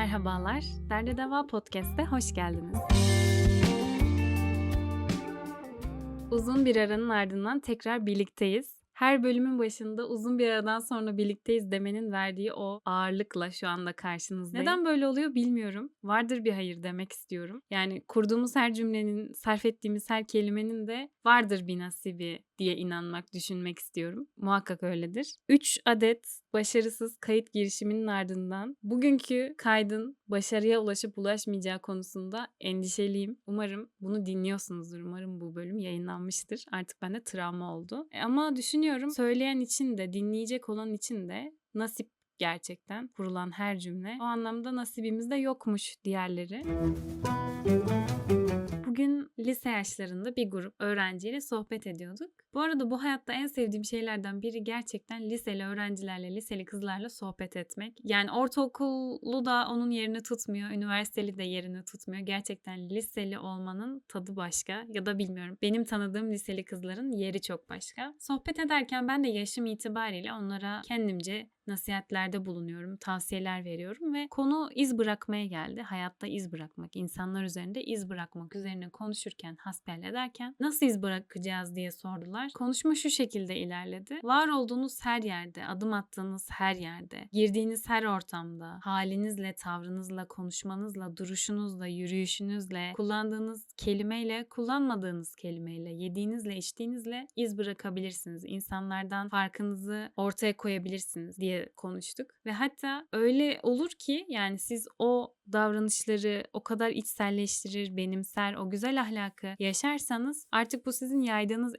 Merhabalar, Derde Deva Podcast'e hoş geldiniz. Uzun bir aranın ardından tekrar birlikteyiz. Her bölümün başında uzun bir aradan sonra birlikteyiz demenin verdiği o ağırlıkla şu anda karşınızdayım. Neden böyle oluyor bilmiyorum. Vardır bir hayır demek istiyorum. Yani kurduğumuz her cümlenin, sarf ettiğimiz her kelimenin de vardır bir nasibi diye inanmak, düşünmek istiyorum. Muhakkak öyledir. 3 adet başarısız kayıt girişiminin ardından bugünkü kaydın başarıya ulaşıp ulaşmayacağı konusunda endişeliyim. Umarım bunu dinliyorsunuzdur. Umarım bu bölüm yayınlanmıştır. Artık bende travma oldu. E ama düşünüyorum söyleyen için de dinleyecek olan için de nasip gerçekten kurulan her cümle. O anlamda nasibimizde yokmuş diğerleri. Bugün lise yaşlarında bir grup öğrenciyle sohbet ediyorduk. Bu arada bu hayatta en sevdiğim şeylerden biri gerçekten liseli öğrencilerle, liseli kızlarla sohbet etmek. Yani ortaokulu da onun yerini tutmuyor, üniversiteli de yerini tutmuyor. Gerçekten liseli olmanın tadı başka ya da bilmiyorum. Benim tanıdığım liseli kızların yeri çok başka. Sohbet ederken ben de yaşım itibariyle onlara kendimce nasihatlerde bulunuyorum, tavsiyeler veriyorum ve konu iz bırakmaya geldi. Hayatta iz bırakmak, insanlar üzerinde iz bırakmak üzerine konuşurken, hasbihal ederken nasıl iz bırakacağız diye sordular. Konuşma şu şekilde ilerledi. Var olduğunuz her yerde, adım attığınız her yerde, girdiğiniz her ortamda, halinizle, tavrınızla, konuşmanızla, duruşunuzla, yürüyüşünüzle, kullandığınız kelimeyle, kullanmadığınız kelimeyle, yediğinizle, içtiğinizle iz bırakabilirsiniz. İnsanlardan farkınızı ortaya koyabilirsiniz diye konuştuk. Ve hatta öyle olur ki yani siz o davranışları o kadar içselleştirir, benimser, o güzel ahlakı yaşarsanız artık bu sizin yaydığınız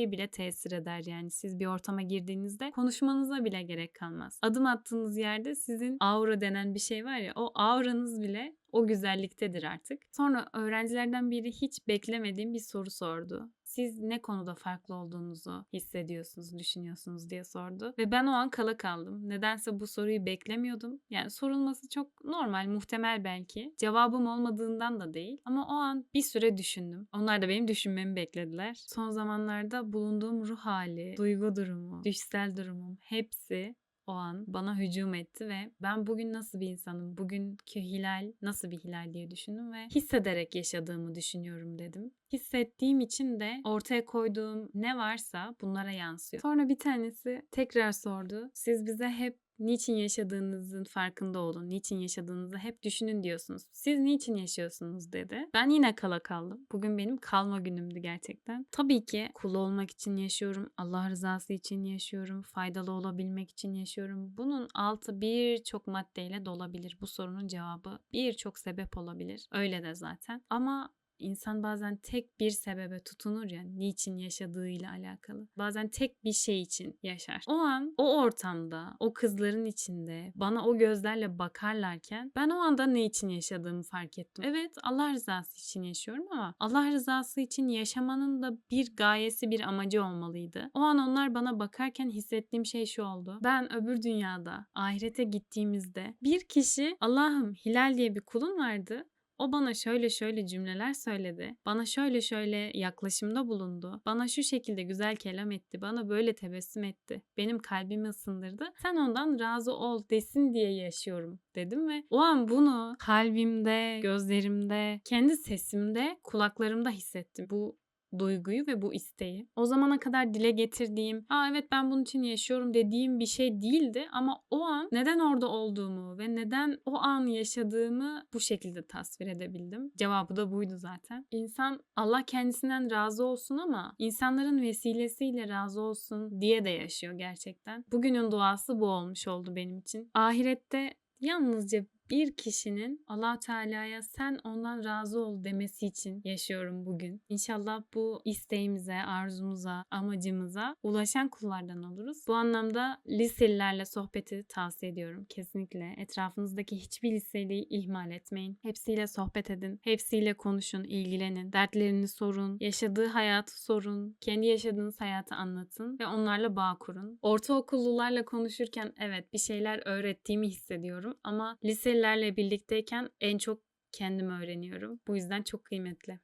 enerjiye bile tesir eder. Yani siz bir ortama girdiğinizde konuşmanıza bile gerek kalmaz. Adım attığınız yerde sizin aura denen bir şey var ya o auranız bile o güzelliktedir artık. Sonra öğrencilerden biri hiç beklemediğim bir soru sordu. Siz ne konuda farklı olduğunuzu hissediyorsunuz, düşünüyorsunuz diye sordu. Ve ben o an kala kaldım. Nedense bu soruyu beklemiyordum. Yani sorulması çok normal, muhtemel belki. Cevabım olmadığından da değil. Ama o an bir süre düşündüm. Onlar da benim düşünmemi beklediler. Son zamanlarda bulunduğum ruh hali, duygu durumu, düşsel durumum hepsi o an bana hücum etti ve ben bugün nasıl bir insanım, bugünkü hilal nasıl bir hilal diye düşündüm ve hissederek yaşadığımı düşünüyorum dedim. Hissettiğim için de ortaya koyduğum ne varsa bunlara yansıyor. Sonra bir tanesi tekrar sordu. Siz bize hep niçin yaşadığınızın farkında olun, niçin yaşadığınızı hep düşünün diyorsunuz. Siz niçin yaşıyorsunuz dedi. Ben yine kala kaldım. Bugün benim kalma günümdü gerçekten. Tabii ki kul olmak için yaşıyorum, Allah rızası için yaşıyorum, faydalı olabilmek için yaşıyorum. Bunun altı birçok maddeyle dolabilir. Bu sorunun cevabı birçok sebep olabilir. Öyle de zaten. Ama İnsan bazen tek bir sebebe tutunur ya niçin yaşadığıyla alakalı. Bazen tek bir şey için yaşar. O an o ortamda o kızların içinde bana o gözlerle bakarlarken ben o anda ne için yaşadığımı fark ettim. Evet Allah rızası için yaşıyorum ama Allah rızası için yaşamanın da bir gayesi bir amacı olmalıydı. O an onlar bana bakarken hissettiğim şey şu oldu. Ben öbür dünyada ahirete gittiğimizde bir kişi Allah'ım Hilal diye bir kulun vardı. O bana şöyle şöyle cümleler söyledi. Bana şöyle şöyle yaklaşımda bulundu. Bana şu şekilde güzel kelam etti. Bana böyle tebessüm etti. Benim kalbimi ısındırdı. Sen ondan razı ol desin diye yaşıyorum dedim ve o an bunu kalbimde, gözlerimde, kendi sesimde, kulaklarımda hissettim. Bu duyguyu ve bu isteği. O zamana kadar dile getirdiğim, aa evet ben bunun için yaşıyorum dediğim bir şey değildi ama o an neden orada olduğumu ve neden o an yaşadığımı bu şekilde tasvir edebildim. Cevabı da buydu zaten. İnsan Allah kendisinden razı olsun ama insanların vesilesiyle razı olsun diye de yaşıyor gerçekten. Bugünün duası bu olmuş oldu benim için. Ahirette yalnızca bir kişinin Allah Teala'ya sen ondan razı ol demesi için yaşıyorum bugün. İnşallah bu isteğimize, arzumuza, amacımıza ulaşan kullardan oluruz. Bu anlamda liselilerle sohbeti tavsiye ediyorum. Kesinlikle etrafınızdaki hiçbir liseliyi ihmal etmeyin. Hepsiyle sohbet edin. Hepsiyle konuşun, ilgilenin. Dertlerini sorun. Yaşadığı hayatı sorun. Kendi yaşadığınız hayatı anlatın ve onlarla bağ kurun. Ortaokullularla konuşurken evet bir şeyler öğrettiğimi hissediyorum ama liseli Bizlerle birlikteyken en çok kendim öğreniyorum. Bu yüzden çok kıymetli.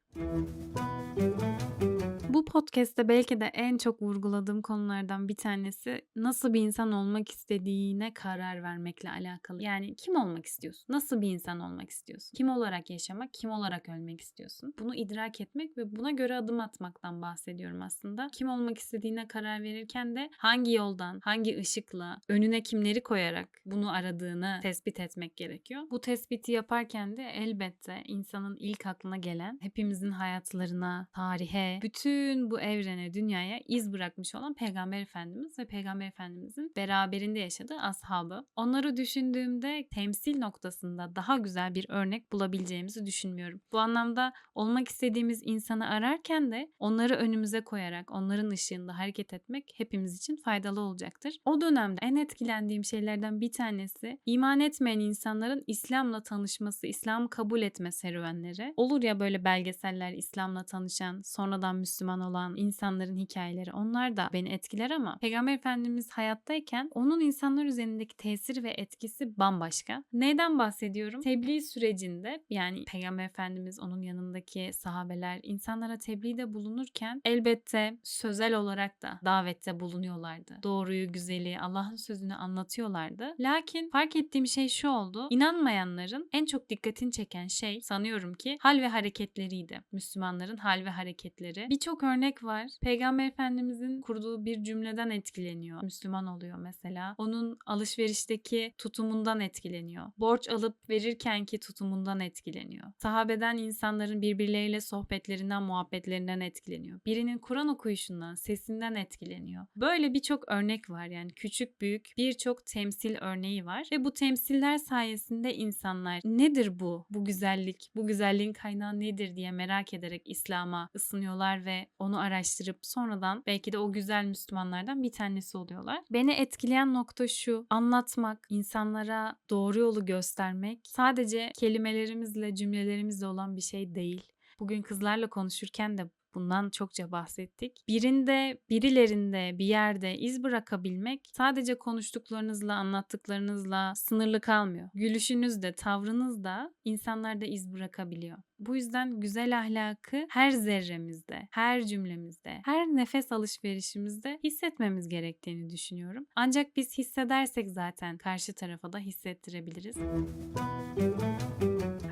Bu podcast'te belki de en çok vurguladığım konulardan bir tanesi nasıl bir insan olmak istediğine karar vermekle alakalı. Yani kim olmak istiyorsun? Nasıl bir insan olmak istiyorsun? Kim olarak yaşamak, kim olarak ölmek istiyorsun? Bunu idrak etmek ve buna göre adım atmaktan bahsediyorum aslında. Kim olmak istediğine karar verirken de hangi yoldan, hangi ışıkla, önüne kimleri koyarak bunu aradığını tespit etmek gerekiyor. Bu tespiti yaparken de elbette insanın ilk aklına gelen hepimizin hayatlarına, tarihe, bütün bu evrene, dünyaya iz bırakmış olan Peygamber Efendimiz ve Peygamber Efendimizin beraberinde yaşadığı ashabı. Onları düşündüğümde temsil noktasında daha güzel bir örnek bulabileceğimizi düşünmüyorum. Bu anlamda olmak istediğimiz insanı ararken de onları önümüze koyarak onların ışığında hareket etmek hepimiz için faydalı olacaktır. O dönemde en etkilendiğim şeylerden bir tanesi iman etmeyen insanların İslam'la tanışması, İslam'ı kabul etme serüvenleri. Olur ya böyle belgeseller İslam'la tanışan, sonradan Müslüman olan insanların hikayeleri. Onlar da beni etkiler ama Peygamber Efendimiz hayattayken onun insanlar üzerindeki tesiri ve etkisi bambaşka. Neyden bahsediyorum? Tebliğ sürecinde yani Peygamber Efendimiz onun yanındaki sahabeler insanlara tebliğde bulunurken elbette sözel olarak da davette bulunuyorlardı. Doğruyu, güzeli, Allah'ın sözünü anlatıyorlardı. Lakin fark ettiğim şey şu oldu. İnanmayanların en çok dikkatini çeken şey sanıyorum ki hal ve hareketleriydi. Müslümanların hal ve hareketleri. Birçok örnek var. Peygamber Efendimizin kurduğu bir cümleden etkileniyor. Müslüman oluyor mesela. Onun alışverişteki tutumundan etkileniyor. Borç alıp verirkenki tutumundan etkileniyor. Sahabeden insanların birbirleriyle sohbetlerinden, muhabbetlerinden etkileniyor. Birinin Kur'an okuyuşundan, sesinden etkileniyor. Böyle birçok örnek var yani küçük büyük birçok temsil örneği var ve bu temsiller sayesinde insanlar nedir bu? Bu güzellik, bu güzelliğin kaynağı nedir diye merak ederek İslam'a ısınıyorlar ve onu araştırıp sonradan belki de o güzel Müslümanlardan bir tanesi oluyorlar. Beni etkileyen nokta şu. Anlatmak, insanlara doğru yolu göstermek sadece kelimelerimizle, cümlelerimizle olan bir şey değil. Bugün kızlarla konuşurken de bundan çokça bahsettik. Birinde, birilerinde, bir yerde iz bırakabilmek sadece konuştuklarınızla, anlattıklarınızla sınırlı kalmıyor. Gülüşünüz de, tavrınız da insanlarda iz bırakabiliyor. Bu yüzden güzel ahlakı her zerremizde, her cümlemizde, her nefes alışverişimizde hissetmemiz gerektiğini düşünüyorum. Ancak biz hissedersek zaten karşı tarafa da hissettirebiliriz.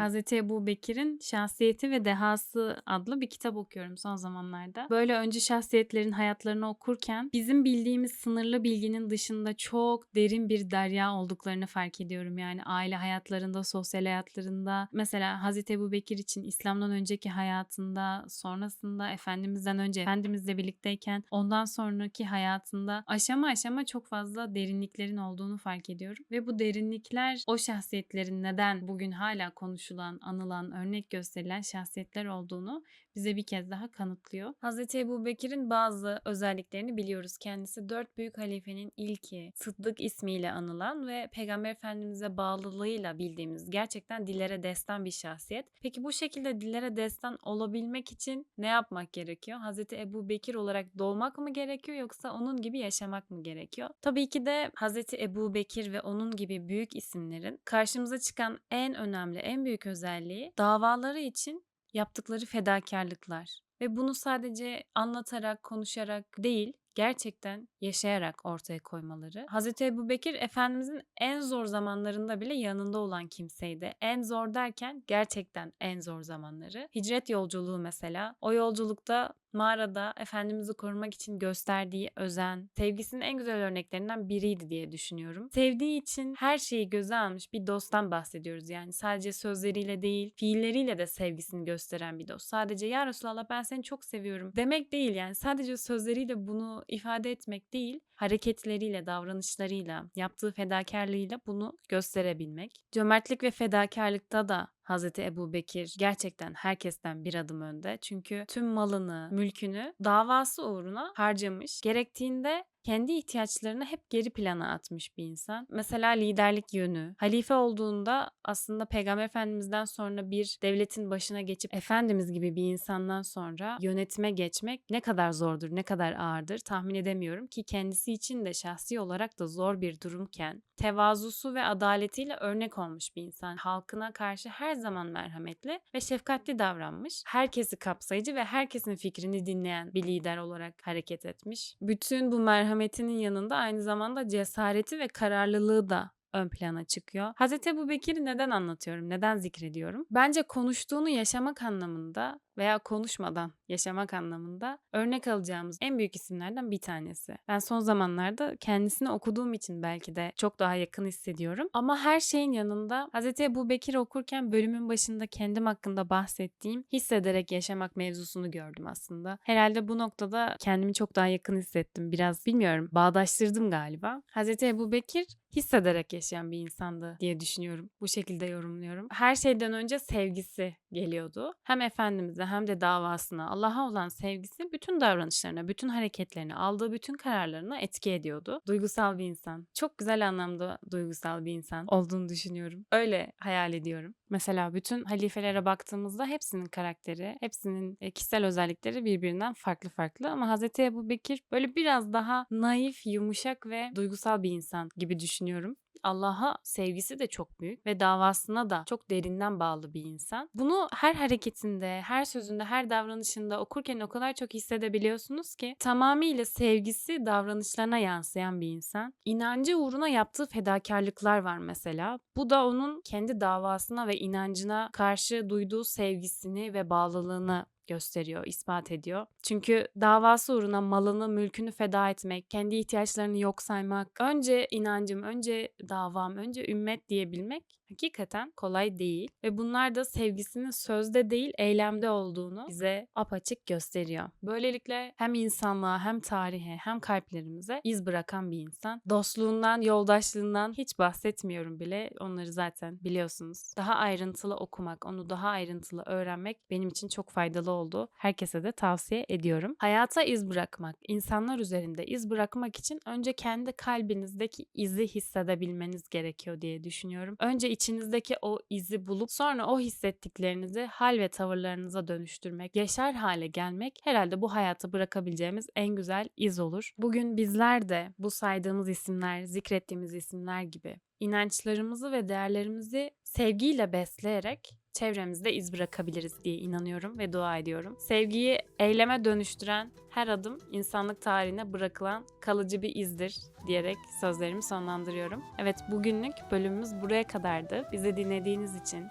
Hazreti Ebu Bekir'in Şahsiyeti ve Dehası adlı bir kitap okuyorum son zamanlarda. Böyle önce şahsiyetlerin hayatlarını okurken bizim bildiğimiz sınırlı bilginin dışında çok derin bir derya olduklarını fark ediyorum. Yani aile hayatlarında, sosyal hayatlarında. Mesela Hazreti Ebu Bekir için İslam'dan önceki hayatında, sonrasında Efendimiz'den önce Efendimiz'le birlikteyken ondan sonraki hayatında aşama aşama çok fazla derinliklerin olduğunu fark ediyorum. Ve bu derinlikler o şahsiyetlerin neden bugün hala konuşulan, anılan, örnek gösterilen şahsiyetler olduğunu bize bir kez daha kanıtlıyor. Hz. Ebu Bekir'in bazı özelliklerini biliyoruz. Kendisi dört büyük halifenin ilki, Sıddık ismiyle anılan ve Peygamber Efendimiz'e bağlılığıyla bildiğimiz gerçekten dillere destan bir şahsiyet. Peki bu şekilde dillere destan olabilmek için ne yapmak gerekiyor? Hz. Ebu Bekir olarak doğmak mı gerekiyor yoksa onun gibi yaşamak mı gerekiyor? Tabii ki de Hz. Ebu Bekir ve onun gibi büyük isimlerin karşımıza çıkan en önemli, en büyük özelliği davaları için yaptıkları fedakarlıklar ve bunu sadece anlatarak, konuşarak değil, gerçekten yaşayarak ortaya koymaları. Hazreti Ebu Bekir Efendimizin en zor zamanlarında bile yanında olan kimseydi. En zor derken gerçekten en zor zamanları. Hicret yolculuğu mesela. O yolculukta mağarada Efendimiz'i korumak için gösterdiği özen, sevgisinin en güzel örneklerinden biriydi diye düşünüyorum. Sevdiği için her şeyi göze almış bir dosttan bahsediyoruz. Yani sadece sözleriyle değil, fiilleriyle de sevgisini gösteren bir dost. Sadece ya Resulallah ben seni çok seviyorum demek değil yani. Sadece sözleriyle bunu ifade etmek değil, hareketleriyle, davranışlarıyla, yaptığı fedakarlığıyla bunu gösterebilmek. Cömertlik ve fedakarlıkta da Hazreti Ebu Bekir gerçekten herkesten bir adım önde. Çünkü tüm malını, mülkünü davası uğruna harcamış. Gerektiğinde kendi ihtiyaçlarını hep geri plana atmış bir insan. Mesela liderlik yönü. Halife olduğunda aslında Peygamber Efendimiz'den sonra bir devletin başına geçip Efendimiz gibi bir insandan sonra yönetime geçmek ne kadar zordur, ne kadar ağırdır tahmin edemiyorum ki kendisi için de şahsi olarak da zor bir durumken tevazusu ve adaletiyle örnek olmuş bir insan. Halkına karşı her zaman merhametli ve şefkatli davranmış. Herkesi kapsayıcı ve herkesin fikrini dinleyen bir lider olarak hareket etmiş. Bütün bu merhametinin yanında aynı zamanda cesareti ve kararlılığı da ön plana çıkıyor. Hazreti Ebu Bekir'i neden anlatıyorum, neden zikrediyorum? Bence konuştuğunu yaşamak anlamında veya konuşmadan yaşamak anlamında örnek alacağımız en büyük isimlerden bir tanesi. Ben son zamanlarda kendisini okuduğum için belki de çok daha yakın hissediyorum. Ama her şeyin yanında Hz. Ebu Bekir okurken bölümün başında kendim hakkında bahsettiğim hissederek yaşamak mevzusunu gördüm aslında. Herhalde bu noktada kendimi çok daha yakın hissettim. Biraz bilmiyorum bağdaştırdım galiba. Hz. Ebu Bekir hissederek yaşayan bir insandı diye düşünüyorum. Bu şekilde yorumluyorum. Her şeyden önce sevgisi geliyordu. Hem Efendimiz'e hem de davasına, Allah'a olan sevgisi bütün davranışlarına, bütün hareketlerine, aldığı bütün kararlarına etki ediyordu. Duygusal bir insan. Çok güzel anlamda duygusal bir insan olduğunu düşünüyorum. Öyle hayal ediyorum. Mesela bütün halifelere baktığımızda hepsinin karakteri, hepsinin e, kişisel özellikleri birbirinden farklı farklı ama Hz. Ebu Bekir böyle biraz daha naif, yumuşak ve duygusal bir insan gibi düşünüyorum. Allah'a sevgisi de çok büyük ve davasına da çok derinden bağlı bir insan. Bunu her hareketinde, her sözünde, her davranışında okurken o kadar çok hissedebiliyorsunuz ki tamamıyla sevgisi davranışlarına yansıyan bir insan. İnancı uğruna yaptığı fedakarlıklar var mesela. Bu da onun kendi davasına ve inancına karşı duyduğu sevgisini ve bağlılığını gösteriyor, ispat ediyor. Çünkü davası uğruna malını, mülkünü feda etmek, kendi ihtiyaçlarını yok saymak, önce inancım, önce davam, önce ümmet diyebilmek hakikaten kolay değil ve bunlar da sevgisinin sözde değil eylemde olduğunu bize apaçık gösteriyor. Böylelikle hem insanlığa hem tarihe hem kalplerimize iz bırakan bir insan. Dostluğundan, yoldaşlığından hiç bahsetmiyorum bile. Onları zaten biliyorsunuz. Daha ayrıntılı okumak, onu daha ayrıntılı öğrenmek benim için çok faydalı oldu. Herkese de tavsiye ediyorum. Hayata iz bırakmak, insanlar üzerinde iz bırakmak için önce kendi kalbinizdeki izi hissedebilmeniz gerekiyor diye düşünüyorum. Önce içinizdeki o izi bulup sonra o hissettiklerinizi hal ve tavırlarınıza dönüştürmek, yaşar hale gelmek herhalde bu hayatı bırakabileceğimiz en güzel iz olur. Bugün bizler de bu saydığımız isimler, zikrettiğimiz isimler gibi inançlarımızı ve değerlerimizi sevgiyle besleyerek çevremizde iz bırakabiliriz diye inanıyorum ve dua ediyorum. Sevgiyi eyleme dönüştüren her adım insanlık tarihine bırakılan kalıcı bir izdir diyerek sözlerimi sonlandırıyorum. Evet bugünlük bölümümüz buraya kadardı. Bizi dinlediğiniz için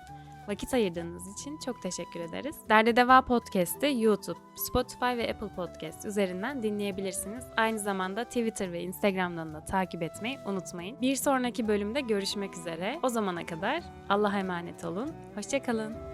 Vakit ayırdığınız için çok teşekkür ederiz. Derde Deva Podcast'i YouTube, Spotify ve Apple Podcast üzerinden dinleyebilirsiniz. Aynı zamanda Twitter ve Instagram'dan da takip etmeyi unutmayın. Bir sonraki bölümde görüşmek üzere. O zamana kadar Allah'a emanet olun. Hoşçakalın.